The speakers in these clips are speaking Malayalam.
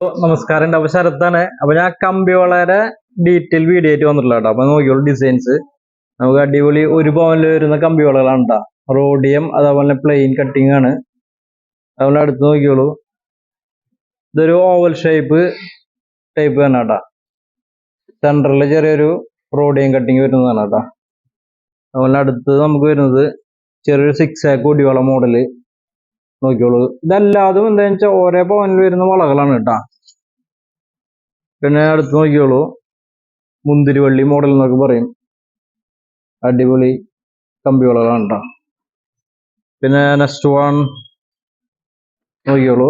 നമസ്കാരം ഉണ്ട് അപ്പൊ ശരത്താണ്. അപ്പൊ ഞാൻ കമ്പി വളരെ ഡീറ്റെയിൽ വീഡിയോ ആയിട്ട് വന്നിട്ടുള്ള കേട്ടോ. അപ്പൊ നോക്കിയോളൂ ഡിസൈൻസ് നമുക്ക് അടിപൊളി ഒരു പവനിൽ വരുന്ന കമ്പി വളകളാണ് കേട്ടോ റോഡിയം അതേപോലെ പ്ലെയിൻ കട്ടിങ് ആണ്. അതുപോലെ അടുത്ത് നോക്കിയോളൂ ഇതൊരു ഓവൽ ഷേപ്പ് ടൈപ്പ് തന്നെ കേട്ടോ സെന്ററിൽ ചെറിയൊരു റോഡിയം കട്ടിങ് വരുന്നതാണ് കേട്ടോ അതുപോലെ അടുത്ത് നമുക്ക് വരുന്നത് ചെറിയൊരു സിക്സ് ആക്ക് ഒടിവള മോഡൽ നോക്കിയോളൂ ഇതല്ലാതും എന്താണെന്ന് വെച്ചാൽ ഓരോ പവനിൽ വരുന്ന വളകളാണ് കേട്ടോ പിന്നെ അടുത്ത് നോക്കിയോളൂ. മുന്തിരിവള്ളി മോഡൽ എന്നൊക്കെ പറയും. അടിപൊളി കമ്പിവളകളാണ് പിന്നെ നെക്സ്റ്റ് വൺ നോക്കിയോളൂ.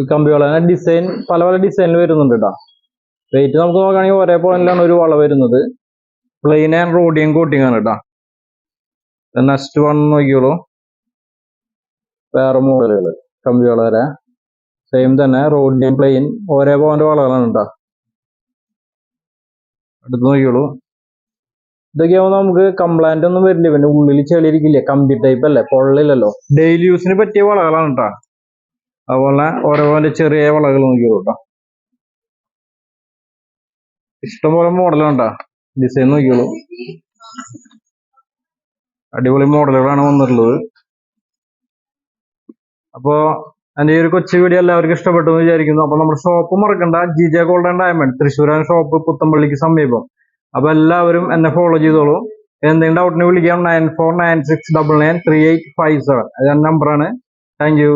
ഈ കമ്പിവള ഡിസൈൻ പല പല ഡിസൈനിൽ വരുന്നുണ്ട് കേട്ടോ റേറ്റ് നമുക്ക് നോക്കുകയാണെങ്കിൽ ഒരേ പോയിന്റിലാണ് ഒരു വള വരുന്നത്. പ്ലെയിൻ ആൻഡ് റോഡിയും കോട്ടിങ് ആണ് കേട്ടോ നെക്സ്റ്റ് വൺ നോക്കിയോളൂ. വേറെ മോഡലുകൾ കമ്പിവള വരെ. സെയിം തന്നെ റോഡിയും പ്ലെയിൻ ഒരേ പോയിന്റ് വളകളാണ് കേട്ടോ അടുത്ത് നോക്കിയോളൂ ഇതൊക്കെ ആവുമ്പോൾ നമുക്ക് കംപ്ലൈന്റ് ഒന്നും വരില്ല. പിന്നെ ഉള്ളിൽ ചെളിയിരിക്കില്ല? കമ്പി ടൈപ്പ് അല്ലേ? പൊള്ളില്ലല്ലോ ഡെയിലി യൂസിന് പറ്റിയ വളകളാണ് കേട്ടോ അതുപോലെ ഓരോപോലെ ചെറിയ വളകൾ നോക്കിയോളൂ കേട്ടോ ഇഷ്ടംപോലെ മോഡലാണ് കേട്ടോ ഡിസൈൻ നോക്കിയോളൂ അടിപൊളി മോഡലുകളാണ് വന്നിട്ടുള്ളത്. അപ്പോ എന്റെ ഈ ഒരു കൊച്ചു വീഡിയോ എല്ലാവർക്കും ഇഷ്ടപ്പെട്ടു എന്ന് വിചാരിക്കുന്നു. അപ്പൊ നമ്മുടെ ഷോപ്പ് മറക്കണ്ട. G J gold and diamond തൃശ്ശൂരാണ് ഷോപ്പ് പുത്തമ്പള്ളിക്ക് സമീപം. അപ്പൊ എല്ലാവരും എന്നെ ഫോളോ ചെയ്തോളൂ. എന്തെങ്കിലും ഡൗട്ടിന് വിളിക്കാം. Nine four nine six double nine three eight five seven അത് നമ്പറാണ് താങ്ക് യു